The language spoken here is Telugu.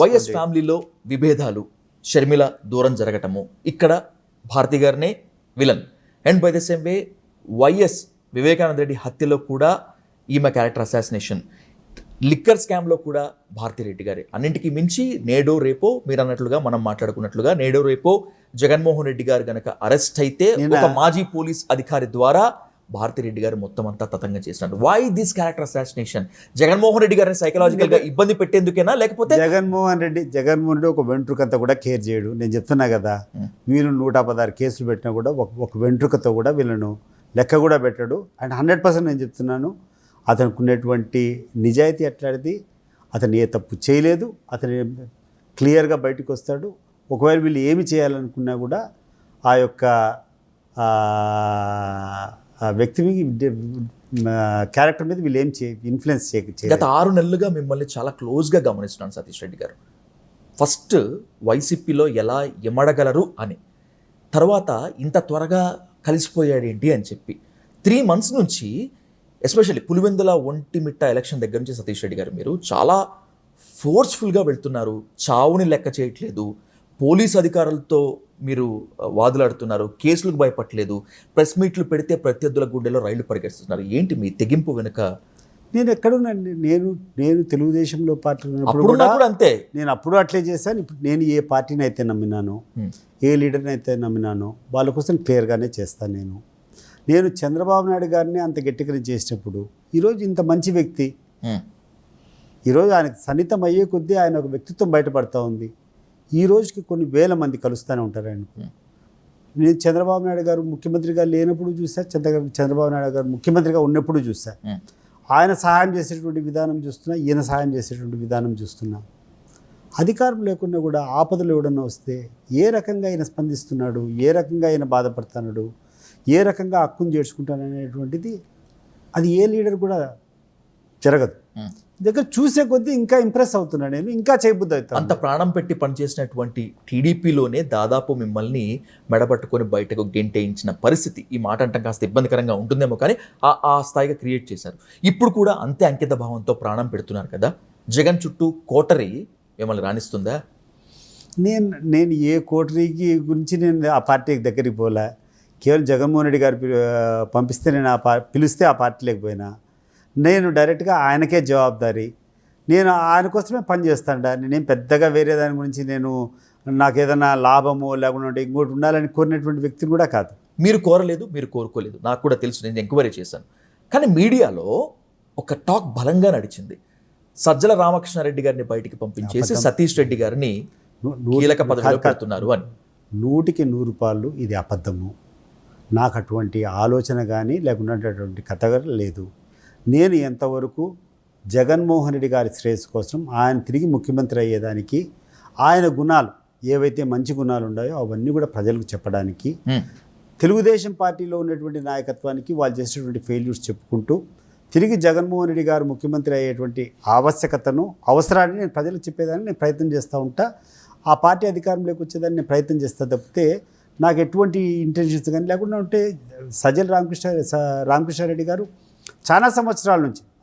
వైఎస్ ఫ్యామిలీలో విభేదాలు షర్మిల దూరం జరగటము. ఇక్కడ భారతి గారినే villain. And by the same way Y S Vivekananda Reddy హత్యలో కూడా ఈమె క్యారెక్టర్ అసాసినేషన్ లిక్కర్ స్కామ్లో కూడా భారతి రెడ్డి గారి. అన్నింటికి మించి నేడో రేపో మీరు అన్నట్లుగా మనం మాట్లాడుకున్నట్లుగా నేడో రేపో జగన్మోహన్ రెడ్డి గారు గనక అరెస్ట్ అయితే ఒక మాజీ పోలీస్ అధికారి ద్వారా భారతి రెడ్డి గారు మొత్తం అంతా తతంగం చేసినారు why this character assassination Jaganmohan Reddy గారిని సైకలాజికల్గా ఇబ్బంది పెట్టేందుకేనా? లేకపోతే జగన్మోహన్ రెడ్డి జగన్మోహన్ రెడ్డి ఒక వెంట్రుకంతా కూడా కేర్ చేయడు. నేను చెప్తున్నా కదా వీళ్ళు నూట పదహారు కేసులు పెట్టినా కూడా ఒక ఒక వెంట్రుకతో కూడా వీళ్ళను లెక్క కూడా పెట్టాడు. అండ్ హండ్రెడ్ పర్సెంట్ నేను చెప్తున్నాను అతనికి ఉన్నటువంటి నిజాయితీ ఎట్లాంటిది అతను ఏ తప్పు చేయలేదు అతను క్లియర్గా బయటకు వస్తాడు ఒకవేళ వీళ్ళు ఏమి చేయాలనుకున్నా కూడా ఆ యొక్క వ్యక్తి క్యారెక్టర్ మీద వీళ్ళు ఏం చే ఇన్ఫ్లుయెన్స్ చే గత ఆరు నెలలుగా మిమ్మల్ని చాలా క్లోజ్గా గమనిస్తున్నాను సతీష్ రెడ్డి గారు. ఫస్ట్ వైసీపీలో ఎలా ఎమడగలరు అని. తర్వాత ఇంత త్వరగా కలిసిపోయాడేంటి అని చెప్పి. త్రీ మంత్స్ నుంచి ఎస్పెషల్లీ పులివెందుల ఒంటిమిట్ట ఎలక్షన్ దగ్గర నుంచి సతీష్ రెడ్డి గారు మీరు చాలా ఫోర్స్ఫుల్గా వెళ్తున్నారు. చావుని లెక్క చేయట్లేదు. పోలీస్ అధికారులతో మీరు వాదులాడుతున్నారు కేసులకు భయపడలేదు ప్రెస్ మీట్లు పెడితే ప్రత్యర్థుల గుండెలో రైళ్ళు పరిగెడుతున్నారు ఏంటి మీ తెగింపు వెనుక? నేను ఎక్కడున్నాను? నేను నేను తెలుగుదేశంలో పార్టీ ఉన్నప్పుడు అంతే. నేను అప్పుడు అట్లే చేశాను. ఇప్పుడు నేను ఏ పార్టీని అయితే నమ్మినానో. ఏ లీడర్ని అయితే నమ్మినానో వాళ్ళ కోసం క్లియర్గానే చేస్తాను నేను. నేను చంద్రబాబు నాయుడు గారిని అంత గట్టిగా చేసినప్పుడు ఈరోజు ఇంత మంచి వ్యక్తి. ఈరోజు ఆయనకు సన్నిహితం అయ్యే కొద్దీ ఆయన ఒక వ్యక్తిత్వం బయటపడతా ఉంది. ఈ రోజుకి కొన్ని వేల మంది కలుస్తూనే ఉంటారు ఆయనకు నేను చంద్రబాబు నాయుడు గారు ముఖ్యమంత్రిగా లేనప్పుడు చూసా చంద్ర చంద్రబాబు నాయుడు గారు ముఖ్యమంత్రిగా ఉన్నప్పుడు చూసా. ఆయన సహాయం చేసేటువంటి విధానం చూస్తున్నా ఈయన సహాయం చేసేటువంటి విధానం చూస్తున్నా. అధికారం లేకుండా కూడా ఆపదలు ఎవడన్నా వస్తే ఏ రకంగా ఆయన స్పందిస్తున్నాడు ఏ రకంగా ఆయన బాధపడుతున్నాడు ఏ రకంగా హక్కును చేర్చుకుంటాడు అనేటువంటిది అది ఏ లీడర్ కూడా జరగదు. దగ్గర చూసే కొద్దీ ఇంకా ఇంప్రెస్ అవుతున్నా నేను. ఇంకా చేయబుద్ధి అవుతాను అంత ప్రాణం పెట్టి పనిచేసినటువంటి టీడీపీలోనే దాదాపు మిమ్మల్ని మెడబట్టుకొని బయటకు గెంటేయించిన పరిస్థితి ఈ మాట అంటాం కాస్త ఇబ్బందికరంగా ఉంటుందేమో కానీ ఆ ఆ స్థాయిగా క్రియేట్ చేశారు. ఇప్పుడు కూడా అంతే అంకిత భావంతో ప్రాణం పెడుతున్నారు కదా? జగన్ చుట్టూ కోటరి మిమ్మల్ని రాణిస్తుందా? నేను నేను ఏ కోటరీకి గురించి నేను ఆ పార్టీకి దగ్గరికి పోలే. కేవలం జగన్మోహన్ రెడ్డి గారు పంపిస్తే నేను ఆ పా పిలిస్తే ఆ పార్టీలోకి పోయినా నేను డైరెక్ట్గా ఆయనకే జవాబుదారీ. నేను ఆయన కోసమే పని చేస్తాను నేనేం పెద్దగా వేరే దాని గురించి నేను నాకు ఏదైనా లాభమో లేకుండా ఇంకోటి ఉండాలని కోరినటువంటి వ్యక్తిని కూడా కాదు. మీరు కోరలేదు మీరు కోరుకోలేదు. నాకు కూడా తెలుసు నేను ఎంక్వైరీ చేశాను. కానీ మీడియాలో ఒక టాక్ బలంగా నడిచింది. సజ్జల రామకృష్ణారెడ్డి గారిని బయటికి పంపించేసి సతీష్ రెడ్డి గారిని కీలక పదవిలో. పెడుతున్నారు అని. నూటికి నూరు పాళ్ళు ఇది అబద్ధము. నాకు అటువంటి ఆలోచన కానీ లేకున్నటువంటి కథ లేదు. నేను ఎంతవరకు జగన్మోహన్ రెడ్డి గారి శ్రేయస్సు కోసం ఆయన తిరిగి ముఖ్యమంత్రి అయ్యేదానికి ఆయన గుణాలు ఏవైతే మంచి గుణాలు ఉన్నాయో అవన్నీ కూడా ప్రజలకు చెప్పడానికి. తెలుగుదేశం పార్టీలో ఉన్నటువంటి నాయకత్వానికి వాళ్ళు చేసేటువంటి ఫెయిల్యూర్స్ చెప్పుకుంటూ తిరిగి జగన్మోహన్ రెడ్డి గారు ముఖ్యమంత్రి అయ్యేటువంటి ఆవశ్యకతను అవసరాన్ని నేను ప్రజలకు చెప్పేదాన్ని నేను ప్రయత్నం చేస్తూ ఉంటా ఆ పార్టీ అధికారంలోకి వచ్చేదాన్ని నేను ప్రయత్నం చేస్తా తప్పితే నాకు ఎటువంటి ఇంటెన్షన్స్ కానీ లేకుండా ఉంటే సజ్జల రామకృష్ణ రామకృష్ణారెడ్డి గారు చాలా సంవత్సరాల నుంచి.